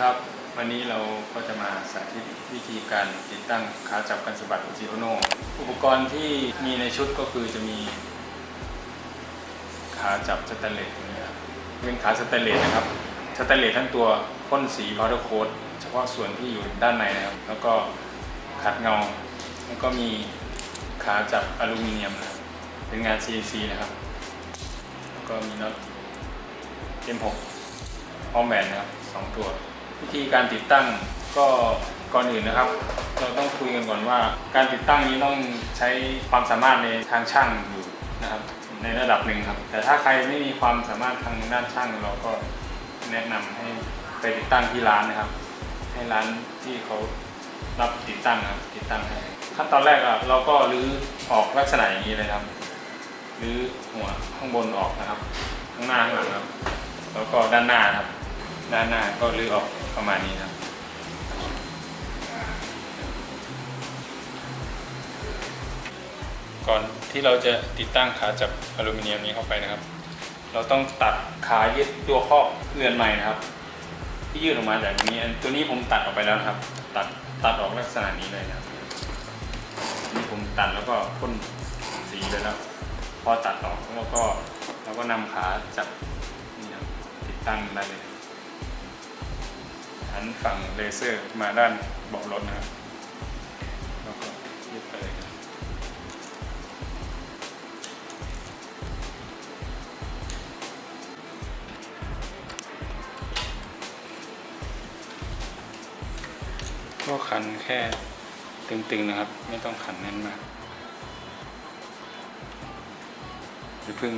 ครับ วันนี้เราก็จะมาสาธิตวิธีการติดตั้งขาจับกันสะบัดจิโอโนอุปกรณ์ที่มีในชุดก็คือจะมี ขาจับสแตนเลสตัวนี้ครับเป็นขาสแตนเลสนะครับสแตนเลสทั้งตัวพ่นสีพาวเดอร์โค้ดเฉพาะส่วนที่อยู่ด้านในนะครับ แล้วก็ขัดเงา แล้วก็มีขาจับอลูมิเนียมนะครับเป็นงาน CNC นะครับแล้วก็มีน็อต M6 พร้อมแหวนนะครับสองตัว วิธีการติดตั้งก็ก่อนอื่นนะครับ เราต้องคุยกันก่อนว่า การติดตั้งนี้ต้องใช้ความสามารถในทางช่างอยู่นะครับในระดับหนึ่งครับ แต่ถ้าใครไม่มีความสามารถทางด้านช่างเราก็แนะนำให้ไปติดตั้งที่ร้านนะครับ ให้ร้านที่เขารับติดตั้งครับติดตั้งให้ขั้นตอนแรกอะเราก็รื้อออกลักษณะอย่างนี้เลยครับรื้อหัวข้างบนออกนะครับ ข้างหน้าข้างหลังครับ แล้วก็ด้านหน้าครับ ด้านหน้าก็รื้อออกประมาณนี้ครับก่อนที่เราจะติดตั้งขาจับอลูมิเนียมนี้เข้าไปนะครับ เราต้องตัดขายึดตัวครอบเรือนใหม่นะครับ ที่ยืดออกมาจากนี้ตัวนี้ผมตัดออกไปแล้วครับ ตัดตัดออกลักษณะนี้เลยนะครับนี่ผมตัดแล้วก็พ่นสีไปแล้วพอตัดออกแล้วก็เราก็นำขาจับนี่ครับติดตั้งได้เลย นฝั่งเลเซอร์มาด้านเบาะรถนะครับแล้วก็ยึดไปเลยครับก็ขันแค่ตึงๆนะครับ ไม่ต้องขันแน่นมากอย่าเพิ่ง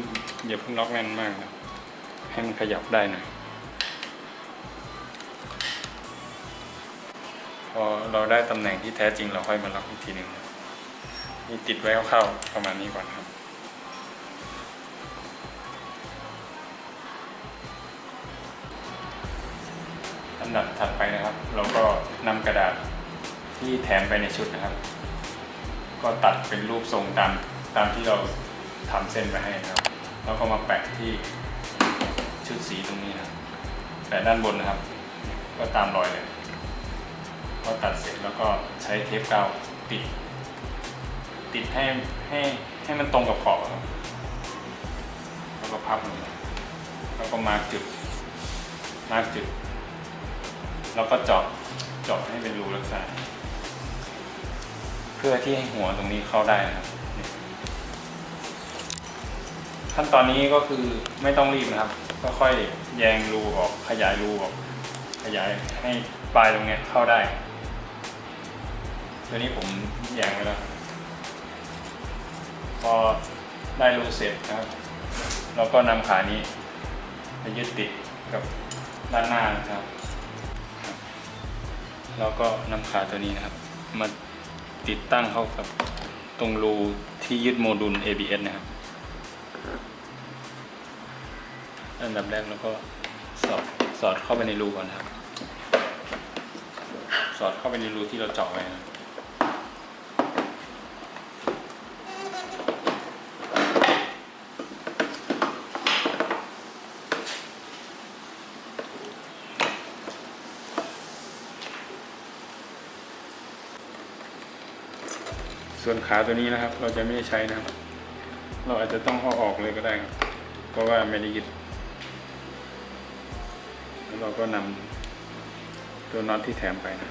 อย่าเพิ่งล็อกแน่นมากนะให้มันขยับได้หน่อย พอเราได้ตำแหน่งที่แท้จริงเราค่อยมาล็อกอีกทีหนึ่งนะมีติดไว้คร่าวๆประมาณนี้ก่อนครับลำดับถัดไปนะครับ เราก็นำกระดาษที่แถมไปในชุดนะครับ ก็ตัดเป็นรูปทรงตามตามที่เราทำเส้นไปให้นะครับ แล้วก็มาแปะที่ชุดสีตรงนี้นะแปะด้านบนนะครับ ก็ตามรอยเลย พอตัดเสร็จแล้วก็ใช้เทปกาวติด ติดให้ให้ให้มันตรงกับขอบครับแล้วก็พับลงแล้วก็มาร์กจุดมาร์กจุด แล้วก็เจาะเจาะให้เป็นรูลักษณะเพื่อที่ให้หัวตรงนี้เข้าได้นะครับขั้นตอนนี้ก็คือไม่ต้องรีบนะครับ ก็ค่อยแยงรูออกขยายรูออกขยายให้ปลายตรงนี้เข้าได้ ตัวนี้ผมแยงไว้แล้ว พอได้รูเสร็จนะครับ เราก็นำขานี้ไปยึดติดกับด้านหน้านะครับแล้วก็นำขาตัวนี้นะครับ มาติดตั้งเข้ากับตรงรูที่ยึดโมดูล ABS นะครับ อันดับแรกเราก็สอดสอดเข้าไปในรูก่อนนะครับ สอดเข้าไปในรูที่เราเจาะไว้นะ วนขาตัวนี้นะครับ เราจะไม่ได้ใช้นะครับ เราอาจจะต้องเอาออกเลยก็ได้ครับเพราะว่าไม่ได้ยึดแล้วเราก็นำตัวน็อตที่แถมไปนะ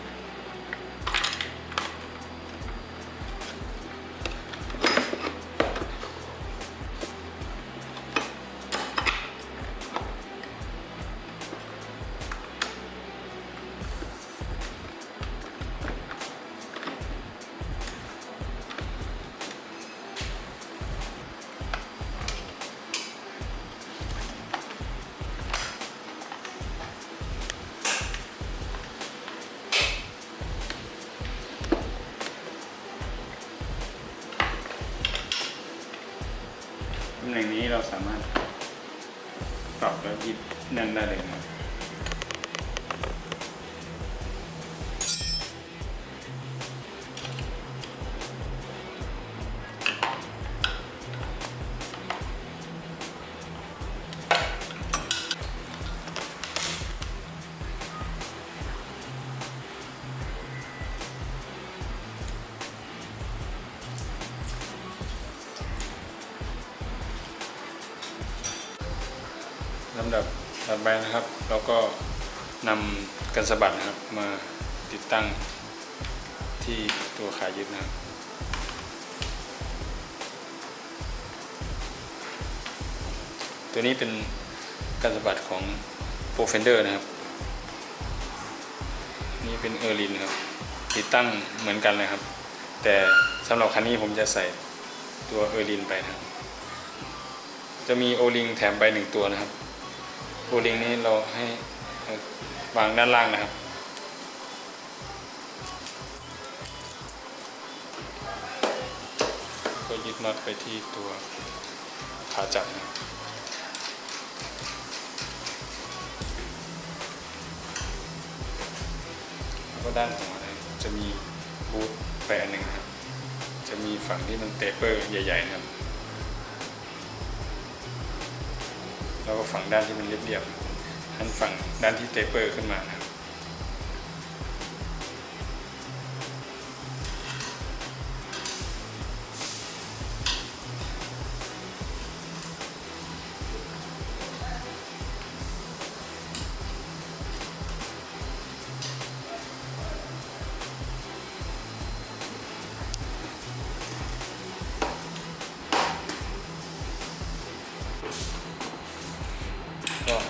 เราสามารถปรับแล้วยิบนั่นได้เลยนะ ลำดับถัดไปนะครับ เราก็นำกันสะบัดนะครับมาติดตั้งที่ตัวขายึดนะครับตัวนี้เป็นกันสะบัดของ p r o f e n d e r นะครับ นี่เป็นเออร์ลินครับ ติดตั้งเหมือนกันเลยครับ แต่สำหรับคันนี้ผมจะใส่ตัวเออร์ลินไปนะครับ จะมีโอลิงแถมไปหนึ่งตัวนะครับ โอลิงนี้เราให้วางด้านล่างนะครับ ก็ยึดน็อตไปที่ตัวขาจับนะครับแล้วก็ด้านหัวนะจะมีบูทไปอันหนึ่งครับ จะมีฝั่งที่มันเตเปอร์ใหญ่ๆนะครับ แล้วก็ฝั่งด้านที่มันเรียบๆหันฝั่งด้านที่เตเปอร์ขึ้นมานะ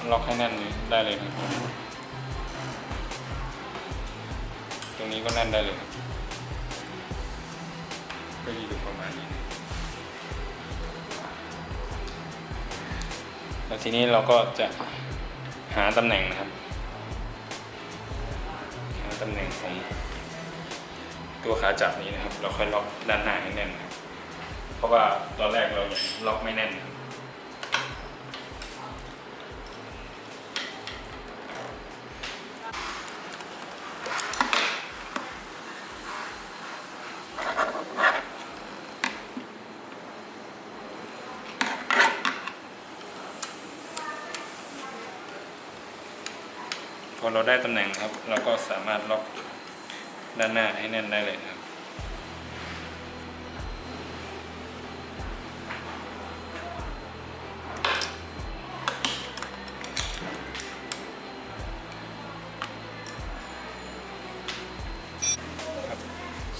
ล็อกให้แน่นเลยได้เลยครับตรงนี้ก็แน่นได้เลยครับก็อยู่ประมาณนี้แล้วทีนี้เราก็จะหาตำแหน่งนะครับ หาตำแหน่งของตัวขาจับนี้นะครับ เราค่อยล็อกด้านหน้าให้แน่นครับเพราะว่าตอนแรกเรายังล็อกไม่แน่นครับ พอเราได้ตำแหน่งครับ เราก็สามารถล็อกด้านหน้าให้แน่นได้เลยนะครับ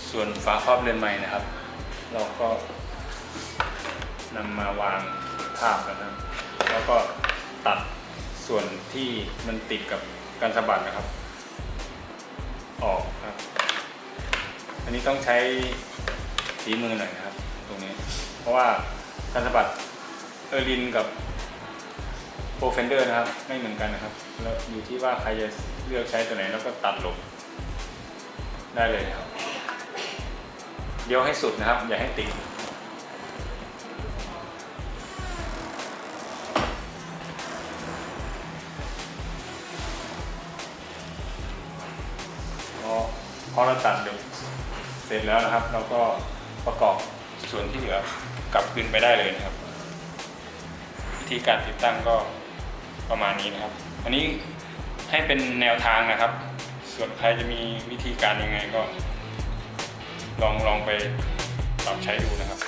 ส่วนฝาครอบเรือนใหม่นะครับ เราก็นำมาวางทาบกันนะครับแล้วก็ตัดส่วนที่มันติดกับ การสะบัดนะครับ ออกครับ อันนี้ต้องใช้ฝีมือหน่อยนะครับ ตรงนี้ เพราะว่าการสะบัดเออรินกับโปรเฟนเดอร์นะครับ ไม่เหมือนกันนะครับ แล้วอยู่ที่ว่าใครจะเลือกใช้ตัวไหนแล้วก็ตัดหลบได้เลยครับ เดี๋ยวให้สุดนะครับ อย่าให้ติด เราตัดเดี๋ยวเสร็จแล้วนะครับ เราก็ประกอบส่วนที่เหลือกลับคืนไปได้เลยนะครับ วิธีการติดตั้งก็ประมาณนี้นะครับ อันนี้ให้เป็นแนวทางนะครับ ส่วนใครจะมีวิธีการยังไงก็ ลองลองไปปรับใช้ดูนะครับ